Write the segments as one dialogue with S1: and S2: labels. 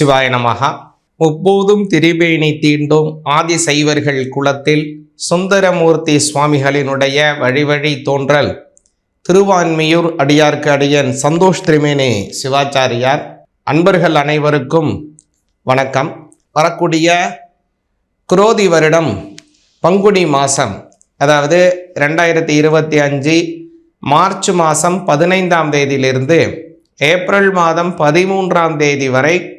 S1: சிவாய நமகா முப்போதும் திரிபேணி தீண்டும் ஆதி சைவர்கள் குலத்தில் சுந்தரமூர்த்தி சுவாமிகளினுடைய வழிவழி தோன்றல். திருவான்மியூர் அடியார்க்கு அடியன் சந்தோஷ் திரிமேனி சிவாச்சாரியார். அன்பர்கள் அனைவருக்கும் வணக்கம். வரக்கூடிய குரோதி வருடம் பங்குனி மாதம் அதாவது ரெண்டாயிரத்தி இருபத்தி அஞ்சு மார்ச் மாதம் பதினைந்தாம் தேதியிலிருந்து ஏப்ரல் மாதம் பதிமூன்றாம் தேதி வரை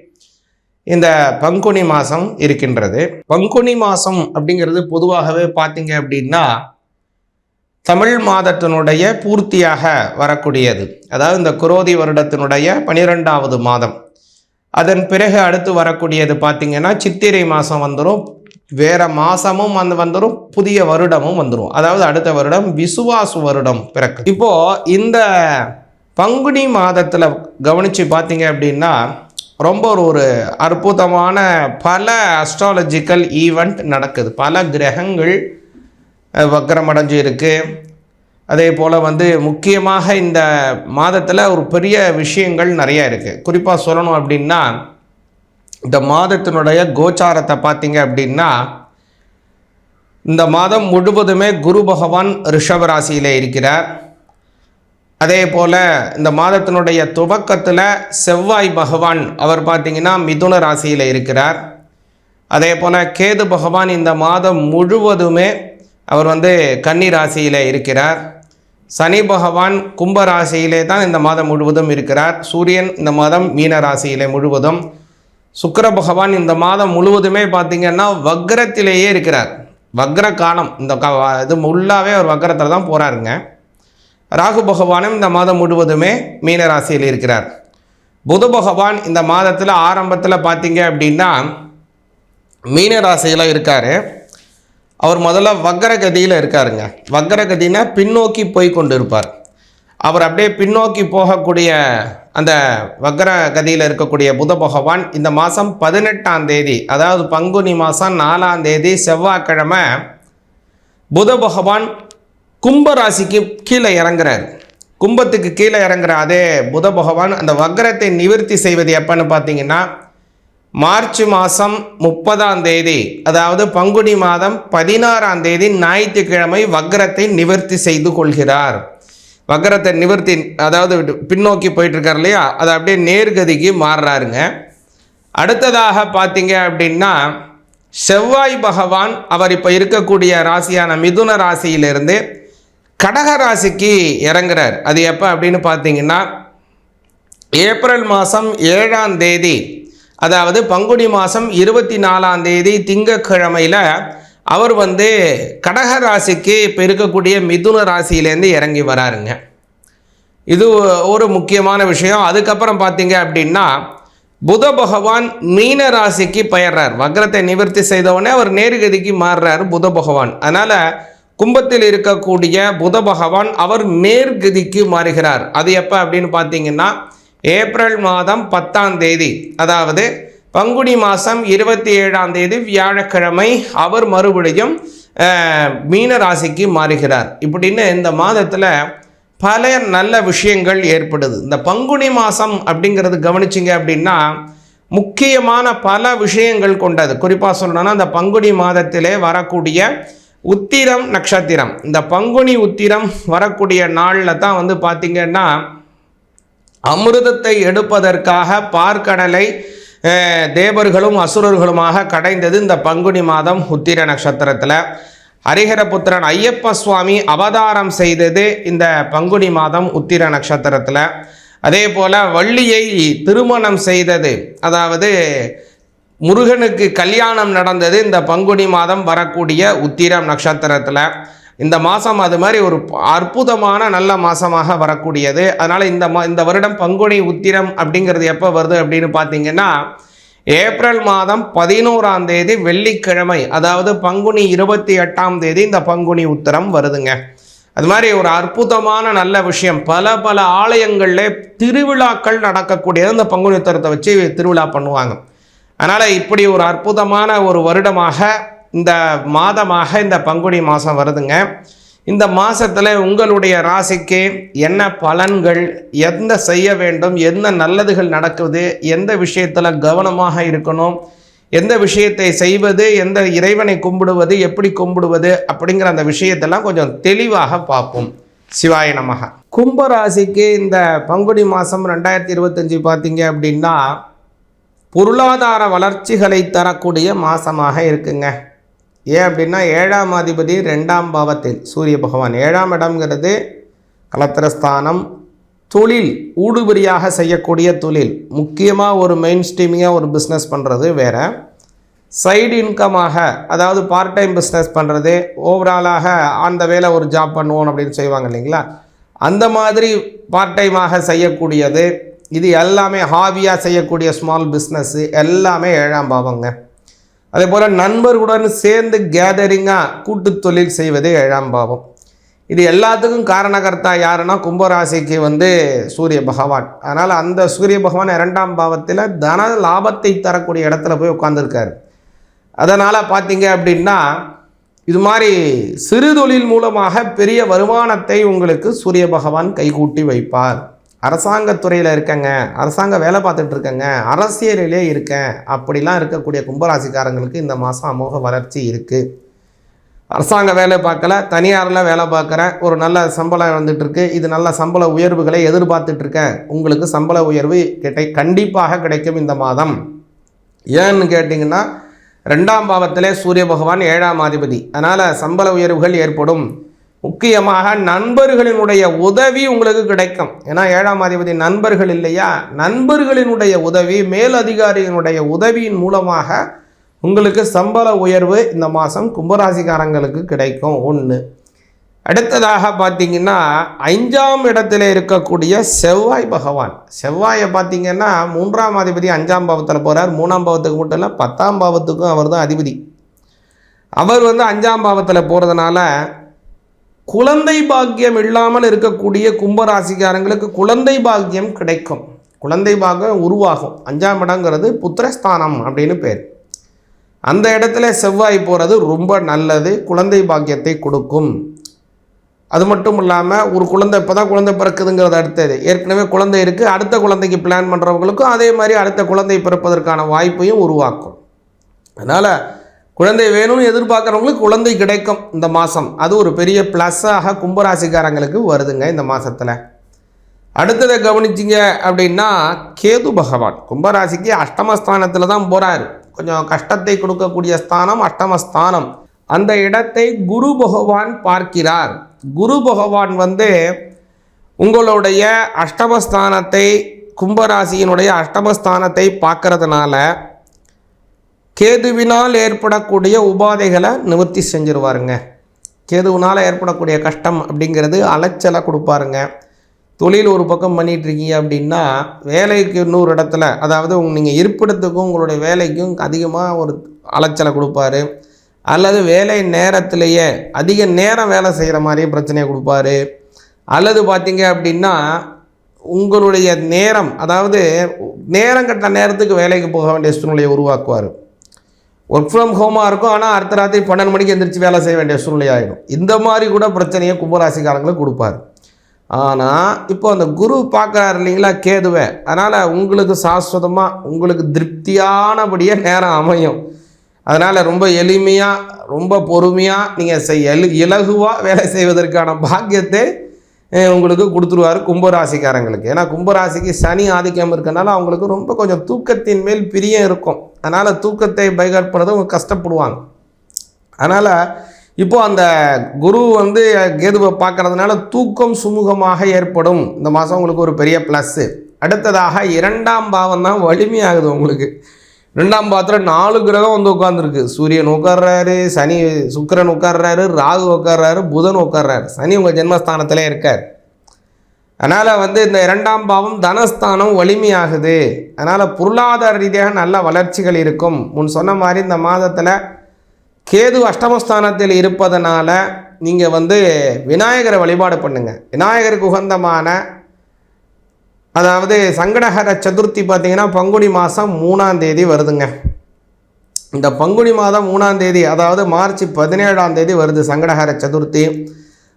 S1: இந்த பங்குனி மாதம் இருக்கின்றது. பங்குனி மாதம் அப்படிங்கிறது பொதுவாகவே பார்த்தீங்க அப்படின்னா தமிழ் மாதத்தினுடைய பூர்த்தியாக வரக்கூடியது. அதாவது இந்த குரோதி வருடத்தினுடைய பனிரெண்டாவது மாதம். அதன் பிறகு அடுத்து வரக்கூடியது பார்த்திங்கன்னா சித்திரை மாதம் வந்துடும் வேறு மாதமும் வந்து வந்துடும் புதிய வருடமும் வந்துடும் அதாவது அடுத்த வருடம் விசுவாசு வருடம் பிறக்கு. இப்போது இந்த பங்குனி மாதத்தில் கவனித்து பார்த்தீங்க அப்படின்னா ரொம்ப ஒரு ஒரு அற்புதமான பல அஸ்ட்ராலஜிக்கல் ஈவெண்ட் நடக்குது. பல கிரகங்கள் வக்கரமடைஞ்சு இருக்குது அதே போல் வந்து முக்கியமாக இந்த மாதத்தில் ஒரு பெரிய விஷயங்கள் நிறைய இருக்குது குறிப்பாக சொல்லணும் அப்படின்னா இந்த மாதத்தினுடைய கோச்சாரத்தை பார்த்தீங்க அப்படின்னா இந்த மாதம் முழுவதுமே குரு பகவான் ரிஷபராசியில் இருக்கிறார். அதே போல் இந்த மாதத்தினுடைய துவக்கத்தில் செவ்வாய் பகவான் அவர் பார்த்திங்கன்னா மிதுன ராசியில் இருக்கிறார். அதே போல் கேது பகவான் இந்த மாதம் முழுவதுமே அவர் வந்து கன்னி ராசியில் இருக்கிறார். சனி பகவான் கும்ப ராசியிலே தான் இந்த மாதம் முழுவதும் இருக்கிறார். சூரியன் இந்த மாதம் மீன ராசியிலே முழுவதும். சுக்கர பகவான் இந்த மாதம் முழுவதுமே பார்த்திங்கன்னா வக்ரத்திலேயே இருக்கிறார். வக்ர காலம் இந்த க இது ஃபுல்லாகவே அவர் வக்ரத்தில் தான் போகிறாருங்க ராகு பகவானும் இந்த மாதம் முழுவதுமே மீனராசியில் இருக்கிறார். புத பகவான் இந்த மாதத்தில் ஆரம்பத்தில் பார்த்தீங்க அப்படின்னா மீனராசியில் இருக்கார். அவர் முதல்ல வக்கரகதியில் இருக்காருங்க. வக்கரகதினா பின்னோக்கி போய் கொண்டு இருப்பார் அவர் அப்படியே பின்னோக்கி போகக்கூடிய அந்த வக்ர கதியில் இருக்கக்கூடிய புத பகவான் இந்த மாதம் பதினெட்டாம் தேதி அதாவது பங்குனி மாதம் நாலாம் தேதி செவ்வாய்க்கிழமை புத பகவான் கும்ப ராசிக்கு கீழே இறங்குறாரு. கும்பத்துக்கு கீழே இறங்குற அதே புத பகவான் அந்த வக்ரத்தை நிவர்த்தி செய்வது எப்பன்னு பார்த்தீங்கன்னா மார்ச் மாதம் முப்பதாம் தேதி அதாவது பங்குனி மாதம் பதினாறாம் தேதி ஞாயிற்றுக்கிழமை வக்ரத்தை நிவர்த்தி செய்து கொள்கிறார். வக்ரத்தை நிவர்த்தி அதாவது பின்னோக்கி போயிட்டுருக்கார் இல்லையா? அதை அப்படியே நேர்கதிக்கு மாறுறாருங்க. அடுத்ததாக பார்த்தீங்க அப்படின்னா செவ்வாய் பகவான் அவர் இப்போ இருக்கக்கூடிய ராசியான மிதுன ராசியிலிருந்து கடக ராசிக்கு இறங்குறார். அது எப்போ அப்படின்னு பார்த்தீங்கன்னா ஏப்ரல் மாதம் ஏழாம் தேதி. அதாவது பங்குனி மாதம் இருபத்தி நாலாம் தேதி திங்கக்கிழமையில் அவர் வந்து கடக ராசிக்கு இப்போ இருக்கக்கூடிய மிதுன ராசியிலேருந்து இறங்கி வராருங்க. இது ஒரு முக்கியமான விஷயம். அதுக்கப்புறம் பார்த்தீங்க அப்படின்னா புத பகவான் மீன ராசிக்கு பெயர்றார். வக்ரத்தை நிவர்த்தி செய்தவுடனே அவர் நேர்கதிக்கு மாறுறார் புத பகவான். அதனால் கும்பத்தில் இருக்கக்கூடிய புத பகவான் அவர் நேர்கதிக்கு மாறுகிறார். அது எப்போ அப்படின்னு பார்த்தீங்கன்னா ஏப்ரல் மாதம் பத்தாம் தேதி. அதாவது பங்குனி மாதம் இருபத்தி ஏழாம் தேதி வியாழக்கிழமை அவர் மறுபடியும் மீன ராசிக்கு மாறுகிறார். இப்படின்னு இந்த மாதத்தில் பல நல்ல விஷயங்கள் ஏற்படுது. இந்த பங்குனி மாதம் அப்படிங்கிறது கவனிச்சிங்க அப்படின்னா முக்கியமான பல விஷயங்கள் கொண்டது. குறிப்பாக சொல்லணும்னா அந்த பங்குனி மாதத்திலே வரக்கூடிய உத்திரம் நட்சத்திரம் இந்த பங்குனி உத்திரம் வரக்கூடிய நாளில் தான் வந்து பார்த்திங்கன்னா அமிர்தத்தை எடுப்பதற்காக பார்க்கடலை தேவர்களும் அசுரர்களுமாக கடைந்தது இந்த பங்குனி மாதம் உத்திர நட்சத்திரத்தில். ஹரிஹரபுத்திரன் ஐயப்ப சுவாமி அவதாரம் செய்தது இந்த பங்குனி மாதம் உத்திர நட்சத்திரத்தில். அதே போல் வள்ளியை திருமணம் செய்தது அதாவது முருகனுக்கு கல்யாணம் நடந்தது. இந்த பங்குனி மாதம் வரக்கூடிய உத்திரம் நட்சத்திரத்தில். இந்த மாதம் அது மாதிரி ஒரு அற்புதமான நல்ல மாதமாக வரக்கூடியது. அதனால் இந்த மா இந்த வருடம் பங்குனி உத்திரம் அப்படிங்கிறது எப்போ வருது அப்படின்னு பார்த்தீங்கன்னா ஏப்ரல் மாதம் பதினோராம் தேதி வெள்ளிக்கிழமை அதாவது பங்குனி இருபத்தி எட்டாம் தேதி இந்த பங்குனி உத்திரம் வருதுங்க. அது மாதிரி ஒரு அற்புதமான நல்ல விஷயம். பல பல ஆலயங்களில் திருவிழாக்கள் நடக்கக்கூடியது. இந்த பங்குனி உத்திரத்தை வச்சு திருவிழா பண்ணுவாங்க. அதனால் இப்படி ஒரு அற்புதமான ஒரு வருடமாக இந்த மாதமாக இந்த பங்குனி மாதம் வருதுங்க. இந்த மாதத்தில் உங்களுடைய ராசிக்கு என்ன பலன்கள் எந்த செய்ய வேண்டும் என்ன நல்லதுகள் நடக்குது எந்த விஷயத்தில் கவனமாக இருக்கணும் எந்த விஷயத்தை செய்வது எந்த இறைவனை கும்பிடுவது எப்படி கும்பிடுவது அப்படிங்கிற அந்த விஷயத்தெல்லாம் கொஞ்சம் தெளிவாக பார்ப்போம். சிவாய நமக. கும்பராசிக்கு இந்த பங்குனி மாதம் ரெண்டாயிரத்தி இருபத்தஞ்சி பார்த்தீங்க அப்படின்னா பொருளாதார வளர்ச்சிகளை தரக்கூடிய மாதமாக இருக்குங்க. ஏன் அப்படின்னா ஏழாம் அதிபதி ரெண்டாம் பாவத்தில் சூரிய பகவான். ஏழாம் இடம்ங்கிறது கலத்திரஸ்தானம் தொழில் ஊடுபடியாக செய்யக்கூடிய தொழில். முக்கியமாக ஒரு மெயின் ஸ்ட்ரீமிங்காக ஒரு பிஸ்னஸ் பண்ணுறது வேறு. சைடு இன்கமாக அதாவது பார்ட் டைம் பிஸ்னஸ் பண்ணுறது ஓவராலாக அந்த வேலை ஒரு ஜாப் பண்ணுவோம் அப்படின்னு செய்வாங்க இல்லைங்களா? அந்த மாதிரி பார்ட் டைமாக செய்யக்கூடியது இது எல்லாமே ஹாபியாக செய்யக்கூடிய ஸ்மால் பிஸ்னஸ்ஸு எல்லாமே ஏழாம் பாவங்க. அதே போல் நண்பர்களுடன் சேர்ந்து கேதரிங்காக கூட்டு தொழில் செய்வது ஏழாம் பாவம். இது எல்லாத்துக்கும் காரணகர்த்தா யாருன்னா கும்பராசிக்கு வந்து சூரிய பகவான். அதனால் அந்த சூரிய பகவான் இரண்டாம் பாவத்தில் தன லாபத்தை தரக்கூடிய இடத்துல போய் உட்காந்துருக்காரு அதனால் பார்த்தீங்க அப்படின்னா இது மாதிரி சிறு தொழில் மூலமாக பெரிய வருமானத்தை உங்களுக்கு சூரிய பகவான் கைகூட்டி வைப்பார். அரசாங்கத்துறையில் இருக்கேங்க. அரசாங்க வேலை பார்த்துட்டு இருக்கேங்க. அரசியலிலே இருக்கேன். அப்படிலாம் இருக்கக்கூடிய கும்பராசிக்காரங்களுக்கு இந்த மாதம் அமோக வளர்ச்சி இருக்குது அரசாங்க வேலை பார்க்கல. தனியாரில் வேலை பார்க்குறேன். ஒரு நல்ல சம்பளம் வந்துட்டுருக்கு இது நல்ல சம்பள உயர்வுகளை எதிர்பார்த்துட்ருக்கேன் உங்களுக்கு சம்பள உயர்வு கிடை கண்டிப்பாக கிடைக்கும் இந்த மாதம். ஏன்னு கேட்டிங்கன்னா ரெண்டாம் பாவத்திலே சூரிய பகவான் ஏழாம் அதிபதி அதனால் சம்பள உயர்வுகள் ஏற்படும். முக்கியமாக நண்பர்களினுடைய உதவி உங்களுக்கு கிடைக்கும். ஏன்னா ஏழாம் அதிபதி நண்பர்கள் இல்லையா? நண்பர்களினுடைய உதவி மேலதிகாரியினுடைய உதவியின் மூலமாக உங்களுக்கு சம்பள உயர்வு இந்த மாதம் கும்பராசிக்காரங்களுக்கு கிடைக்கும். ஒன்று அடுத்ததாக பார்த்தீங்கன்னா ஐந்தாம் இடத்துல இருக்கக்கூடிய செவ்வாய் பகவான். செவ்வாயை பார்த்தீங்கன்னா மூன்றாம் அதிபதி அஞ்சாம் பாவத்தில் போகிறார் மூணாம் பாவத்துக்கு மட்டும் இல்லை பத்தாம் பாவத்துக்கும் அவர் தான் அதிபதி. அவர் வந்து அஞ்சாம் பாவத்தில் போகிறதுனால குழந்தை பாக்கியம் இல்லாமல் இருக்கக்கூடிய கும்பராசிக்காரங்களுக்கு குழந்தை பாக்கியம் கிடைக்கும். குழந்தை பாக்கியம் உருவாகும். அஞ்சாம் இடங்கிறது புத்திரஸ்தானம் அப்படின்னு பேர். அந்த இடத்துல செவ்வாய் போகிறது ரொம்ப நல்லது. குழந்தை பாக்கியத்தை கொடுக்கும். அது மட்டும் இல்லாமல் ஒரு குழந்தை இப்போ தான் குழந்தை பிறக்குதுங்கிறது அடுத்தது. ஏற்கனவே குழந்தை இருக்குது அடுத்த குழந்தைக்கு பிளான் பண்ணுறவங்களுக்கும் அதே மாதிரி அடுத்த குழந்தை பிறப்பதற்கான வாய்ப்பையும் உருவாக்கும். அதனால் குழந்தை வேணும்னு எதிர்பார்க்குறவங்களுக்கு குழந்தை கிடைக்கும் இந்த மாதம் அது ஒரு பெரிய ப்ளஸ்ஸாக கும்பராசிக்காரங்களுக்கு வருதுங்க இந்த மாதத்தில் அடுத்ததை கவனிச்சிங்க அப்படின்னா கேது பகவான் கும்பராசிக்கு அஷ்டமஸ்தானத்தில் தான் போகிறாரு கொஞ்சம் கஷ்டத்தை கொடுக்கக்கூடிய ஸ்தானம் அஷ்டமஸ்தானம். அந்த இடத்தை குரு பகவான் பார்க்கிறார். குரு பகவான் வந்து உங்களுடைய அஷ்டமஸ்தானத்தை கும்பராசியினுடைய அஷ்டமஸ்தானத்தை பார்க்கறதுனால கேதுவினால் ஏற்படக்கூடிய உபாதைகளை நிவர்த்தி செஞ்சிருவாருங்க. கேதுவினால் ஏற்படக்கூடிய கஷ்டம் அப்படிங்கிறது அலைச்சலை கொடுப்பாருங்க. தொழில் ஒரு பக்கம் பண்ணிகிட்ருக்கீங்க அப்படின்னா வேலைக்கு இன்னொரு இடத்துல அதாவது உங்க நீங்கள் இருப்பிடத்துக்கும் உங்களுடைய வேலைக்கும் அதிகமாக ஒரு அலைச்சலை கொடுப்பாரு. அல்லது வேலை நேரத்திலேயே அதிக நேரம் வேலை செய்கிற மாதிரியே பிரச்சனையை கொடுப்பாரு. அல்லது பார்த்தீங்க அப்படின்னா உங்களுடைய நேரம் அதாவது நேரம் கட்ட நேரத்துக்கு வேலைக்கு போக வேண்டிய சூழ்நிலையை உருவாக்குவார். ஒர்க் ஃப்ரம் ஹோமாக இருக்கும். ஆனால் அடுத்த ராத்திரி பன்னெண்டு மணிக்கு எந்திரிச்சு வேலை செய்ய வேண்டிய சூழ்நிலை ஆகிடும் இந்த மாதிரி கூட பிரச்சனையை கும்பராசிக்காரங்களுக்கு கொடுப்பாரு. ஆனால் இப்போ அந்த குரு பார்க்குறாரு இல்லைங்களா கேதுவை. அதனால் உங்களுக்கு சாஸ்வதமாக உங்களுக்கு திருப்தியானபடியே நேரம் அமையும். அதனால் ரொம்ப எளிமையாக ரொம்ப பொறுமையாக நீங்கள் செய் இலகுவாக வேலை செய்வதற்கான பாக்கியத்தை உங்களுக்கு கொடுத்துருவார் கும்பராசிக்காரங்களுக்கு. ஏன்னா கும்பராசிக்கு சனி ஆதிக்கம் இருக்கனால அவங்களுக்கு ரொம்ப கொஞ்சம் தூக்கத்தின் மேல் பிரியம் இருக்கும். அதனால் தூக்கத்தை பைகாட் பண்ணது அவங்க கஷ்டப்படுவாங்க. அதனால் இப்போ அந்த குரு வந்து கேதுவை பார்க்கறதுனால தூக்கம் சுமூகமாக ஏற்படும். இந்த மாதம் உங்களுக்கு ஒரு பெரிய ப்ளஸ்ஸு அடுத்ததாக இரண்டாம் பாவம் தான் வலிமையாகுது உங்களுக்கு. ரெண்டாம் பாத்திரம் நாலு கிரகம் வந்து உட்காந்துருக்கு சூரியன் உட்கார்றாரு சனி சுக்கிரன் உட்கார்றாரு ராகு உட்கார்றாரு புதன் உட்கார்றாரு. சனி உங்கள் ஜென்மஸ்தானத்திலே இருக்கார். அதனால் வந்து இந்த இரண்டாம் பாவம் தனஸ்தானம் வலிமையாகுது. அதனால் பொருளாதார ரீதியாக நல்ல வளர்ச்சிகள் இருக்கும். முன் சொன்ன மாதிரி இந்த மாதத்தில் கேது அஷ்டமஸ்தானத்தில் இருப்பதனால நீங்கள் வந்து விநாயகரை வழிபாடு பண்ணுங்கள் விநாயகருக்கு உகந்தமான அதாவது சங்கடஹர சதுர்த்தி பார்த்தீங்கன்னா பங்குனி மாதம் மூணாம் தேதி வருதுங்க. இந்த பங்குனி மாதம் மூணாம் தேதி அதாவது மார்ச் பதினேழாம் தேதி வருது சங்கடஹர சதுர்த்தி.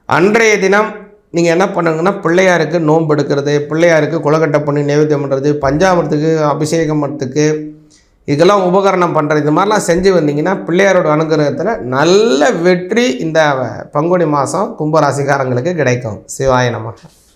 S1: அன்றைய தினம் நீங்கள் என்ன பண்ணுங்கன்னா பிள்ளையாருக்கு நோன்பு எடுக்கிறது பிள்ளையாருக்கு குலக்கட்டை பண்ணி நைவேத்தியம் பண்ணுறது பஞ்சாமிரத்துக்கு அபிஷேகம் பண்ணுறதுக்கு இதுக்கெல்லாம் உபகரணம் பண்ணுறது இது மாதிரிலாம் செஞ்சு வந்தீங்கன்னா பிள்ளையாரோட அனுகிரகத்தில் நல்ல வெற்றி இந்த பங்குனி மாதம் கும்பராசிக்காரங்களுக்கு கிடைக்கும். சிவாய நமக்கு